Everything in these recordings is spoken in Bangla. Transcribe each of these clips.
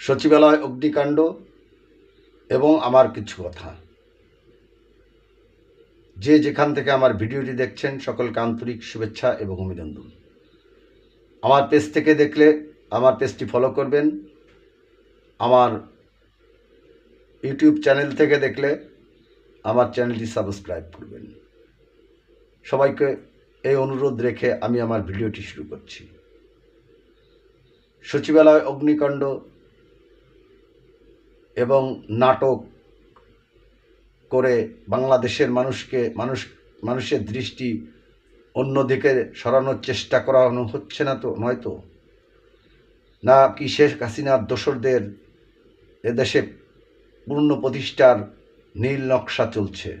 সচিবালয় অগ্নিকাণ্ড এবং আমার কিছু কথা। যে যেখান থেকে আমার ভিডিওটি দেখছেন, সকলকে আন্তরিক শুভেচ্ছা এবং অভিনন্দন। আমার পেজ থেকে দেখলে আমার পেজটি ফলো করবেন। আমার ইউটিউব চ্যানেল থেকে দেখলে আমার চ্যানেলটি সাবস্ক্রাইব করবেন। সবাইকে এই অনুরোধ রেখে আমি আমার ভিডিওটি শুরু করছি। সচিবালয় অগ্নিকাণ্ড নাটক করে বাংলাদেশের মানুষকে, মানুষ, মানুষের দৃষ্টি অন্যদিকে সরানোর চেষ্টা করানো হচ্ছে না তো নয়তো না কি শেখ হাসিনার দোসরদের এদেশে পূর্ণ প্রতিষ্ঠার নীল নকশা চলছে?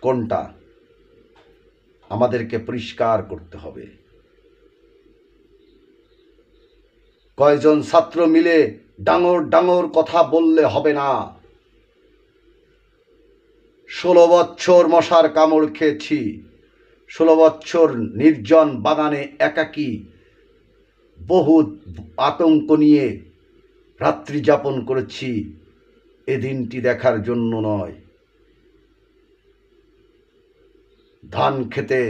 কোনটা? আমাদেরকে পরিষ্কার করতে হবে। কয়জন ছাত্র মিলে ডাঙর ডাঙর কথা বললে হবে না। ষোলো বছর মশার কামড় খেয়েছি। ষোলো বছর নির্জন বাগানে একাকী বহু আতঙ্ক নিয়ে রাত্রি যাপন করেছি। এ দিনটি দেখার জন্য নয়। ধান খেতে,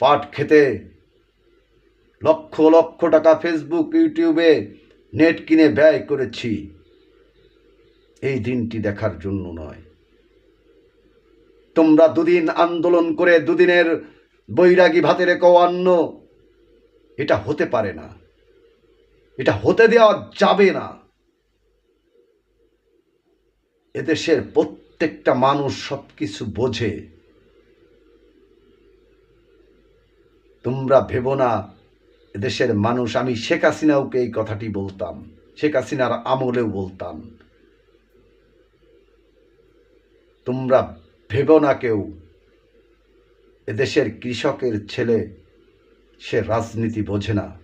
পাট খেতে, লক্ষ লক্ষ টাকা ফেসবুক ইউটিউবে নেট কিনে ব্যয় করেছি। এই দিনটি দেখার জন্য নয়। তোমরা দুদিন আন্দোলন করে দুদিনের বৈরাগী ভাতের অন্ন। এটা হতে পারে না। এটা হতে দেওয়া যাবে না। এদেশের প্রত্যেকটা মানুষ সব কিছু বোঝে। তোমরা ভেবো না এদেশের মানুষ, আমি শেখ হাসিনাওকে এই কথাটি বলতাম, শেখ হাসিনার আমলেও বলতাম। তোমরা ভেবো না কেউ, এদেশের কৃষকের ছেলে সে রাজনীতি বোঝে না।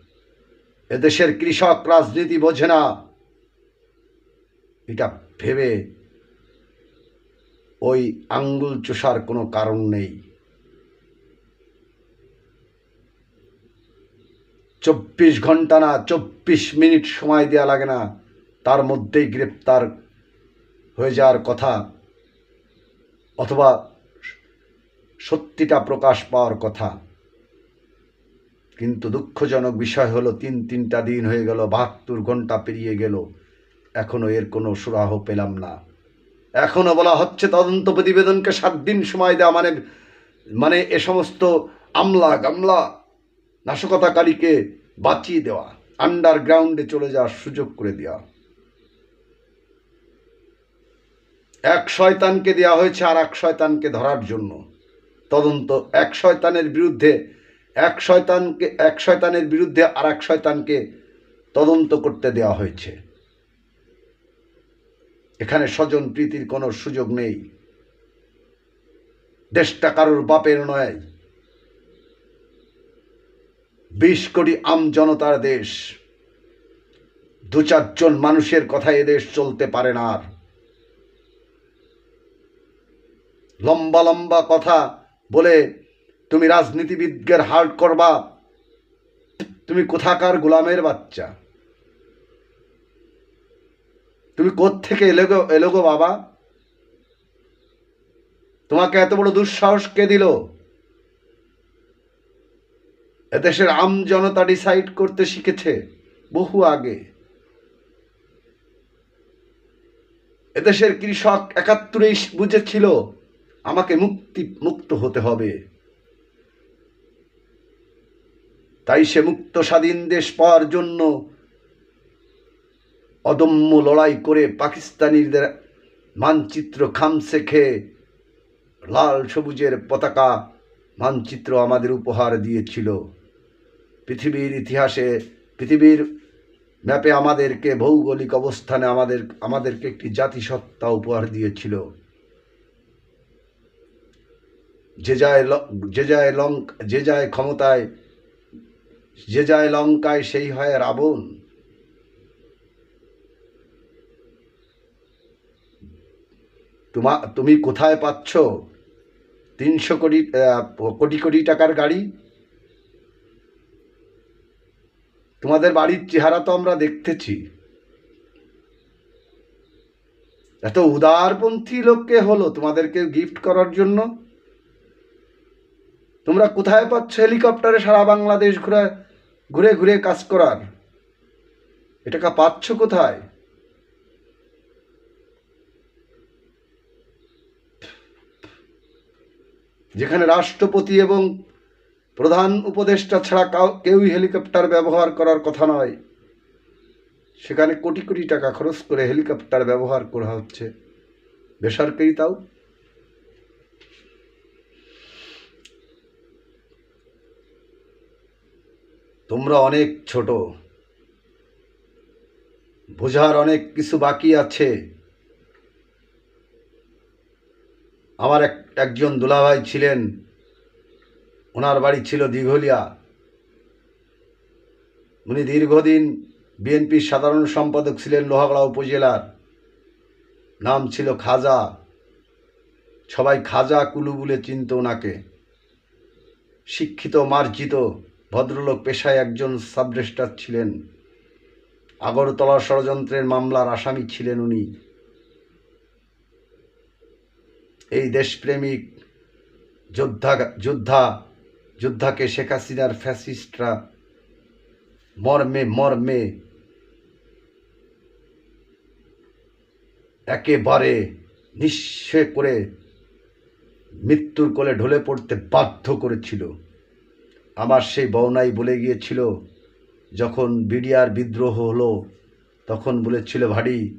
এদেশের কৃষক রাজনীতি বোঝে না। এটা ভেবে ওই আঙ্গুল চোষার কোনো কারণ নেই। চব্বিশ ঘণ্টা না, চব্বিশ মিনিট সময় দেওয়া লাগে না। তার মধ্যেই গ্রেপ্তার হয়ে যাওয়ার কথা। অথবা সত্যিটা প্রকাশ পাওয়ার কথা। কিন্তু দুঃখজনক বিষয় হলো, তিন, তিনটা দিন হয়ে গেল, বাহাত্তর ঘণ্টা পেরিয়ে গেল। এখনও এর কোনো সুরাহ পেলাম না। এখনও বলা হচ্ছে তদন্ত প্রতিবেদনকে সাত দিন সময় দেওয়া মানে মানে এ সমস্ত আমলা গামলা নাশকতাকারীকে বাঁচিয়ে দেওয়া আন্ডারগ্রাউন্ডে চলে যাওয়ার সুযোগ করে দেওয়া। এক শয়তানকে দেওয়া হয়েছে আর এক শয়তানকে ধরার জন্য। তদন্ত, এক শয়তানের বিরুদ্ধে, এক শয়তানকে, এক শয়তানের বিরুদ্ধে আর এক শয়তানকে তদন্ত করতে দেওয়া হয়েছে। এখানে স্বজন প্রীতির কোনো সুযোগ নেই। দেশটা কারোর বাপের নয়। বিশ কোটি আম জনতার দেশ। দু চারজন মানুষের কথা এদেশ চলতে পারে না আর। লম্বা লম্বা কথা বলে তুমি রাজনীতিবিদদের হার্ট করবা, তুমি কোথাকার গোলামের বাচ্চা? তুমি থেকে এলোগো এলোগো বাবা? তোমাকে এত বড় দুঃসাহস কে দিল? এদেশের আম জনতা ডিসাইড করতে শিখেছে বহু আগে। এদেশের কৃষক একাত্তরেই বুঝেছিল, আমাকে মুক্তি, মুক্ত হতে হবে। তাই সে মুক্ত স্বাধীন দেশ পাওয়ার জন্য অদম্য লড়াই করে পাকিস্তানিদের মানচিত্র খামসে খেয়ে লাল সবুজের পতাকা মানচিত্র আমাদের উপহার দিয়েছিল। পৃথিবীর ইতিহাসে, পৃথিবীর ম্যাপে আমাদেরকে ভৌগোলিক অবস্থানে আমাদের, আমাদেরকে একটি জাতিসত্তা উপহার দিয়েছিল। যে যায় ল- যে যায় লঙ্ক যে যায় ক্ষমতায়, যে যায় লঙ্কায় সেই হয় রাবণ। তোমা, তুমি কোথায় পাচ্ছ? তিনশো কোটি কোটি কোটি টাকার গাড়ি? তোমাদের বাড়ির চেহারা তো আমরা দেখতেছি। এত উদারপন্থী লোককে হলো তোমাদেরকে গিফট করার জন্য? তোমরা কোথায় পাচ্ছ হেলিকপ্টারে সারা বাংলাদেশ ঘুরে ঘুরে ঘুরে কাজ করার? এটাকা পাচ্ছ কোথায়? যেখানে রাষ্ট্রপতি এবং প্রধান উপদেষ্টা ছাড়া কাউ, কেউই হেলিকপ্টার ব্যবহার করার কথা নয়। সেখানে কোটি কোটি টাকা খরচ করে হেলিকপ্টার ব্যবহার করা হচ্ছে। বেসরকারি তাও। তোমরা অনেক ছোট। বোঝার অনেক কিছু বাকি আছে। আমার এক, একজন দুলাভাই ছিলেন। ওনার বাড়ি ছিল দিঘলিয়া। উনি দীর্ঘদিন বিএনপির সাধারণ সম্পাদক ছিলেন লোহাগড়া উপজেলার। নাম ছিল খাজা। সবাই খাজা কুলু বলে চিনত ওনাকে। শিক্ষিত, মার্জিত, ভদ্রলোক পেশায় একজন সাবরেস্টার ছিলেন। আগরতলা ষড়যন্ত্রের মামলার আসামি ছিলেন উনি। এই দেশপ্রেমিক, যোদ্ধা যোদ্ধা যোদ্ধাকে শেখ হাসিনার ফ্যাসিস্টরা মর্মে মর্মে একেবারে নিঃস্ব করে মৃত্যুর কোলে ঢলে পড়তে বাধ্য করেছিল। আমার সেই বওনাই বলে গিয়েছিল, যখন বিডিআর বিদ্রোহ হলো, তখন বলেছিল, ভাডি,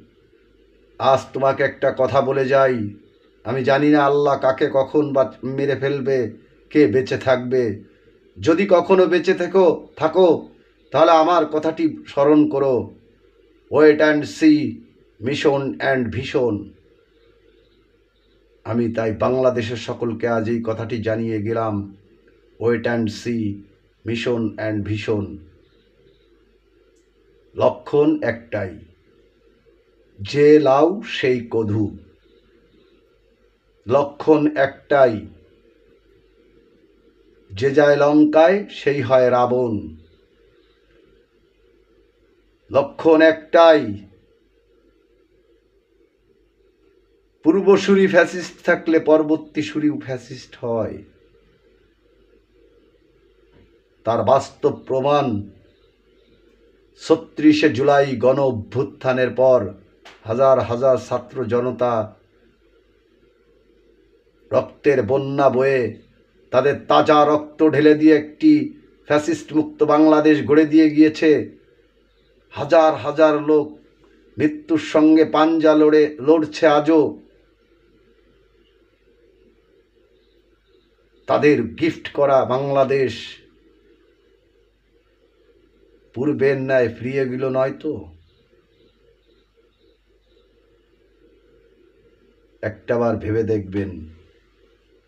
আজ তোমাকে একটা কথা বলে যাই। আমি জানি না আল্লাহ কাকে কখন বা মেরে ফেলবে কে বেঁচে থাকবে? যদি কখনো বেঁচে থেকো, থাকো, তাহলে আমার কথাটি স্মরণ করো। Wait and see, mission and vision. আমি তাই বাংলাদেশের সকলকে আজ এই কথাটি জানিয়ে গেলাম। Wait and see, mission and vision. লক্ষণ একটাই, যে লাউ সেই কধু। লক্ষণ একটাই যে যায় লঙ্কায়, সেই হয় রাবণ। লক্ষণ একটাই, পূর্বসূরি ফ্যাসিস্ট থাকলে পরবর্তী সুরিও ফ্যাসিস্ট হয়। তার বাস্তব প্রমাণ ছত্রিশে জুলাই গণ অভ্যুত্থানের পর হাজার হাজার ছাত্র জনতা রক্তের বন্যা বয়ে তাদের তাজা রক্ত ঢেলে দিয়ে একটি ফ্যাসিস্ট মুক্ত বাংলাদেশ গড়ে দিয়ে গিয়েছে। হাজার হাজার লোক মৃত্যুর সঙ্গে পাঞ্জা লড়ে, লড়ছে আজও। তাদের গিফট করা বাংলাদেশ পূর্বের ন্যায় ফিরিয়ে গেল নয় তো? একটাবার ভেবে দেখবেন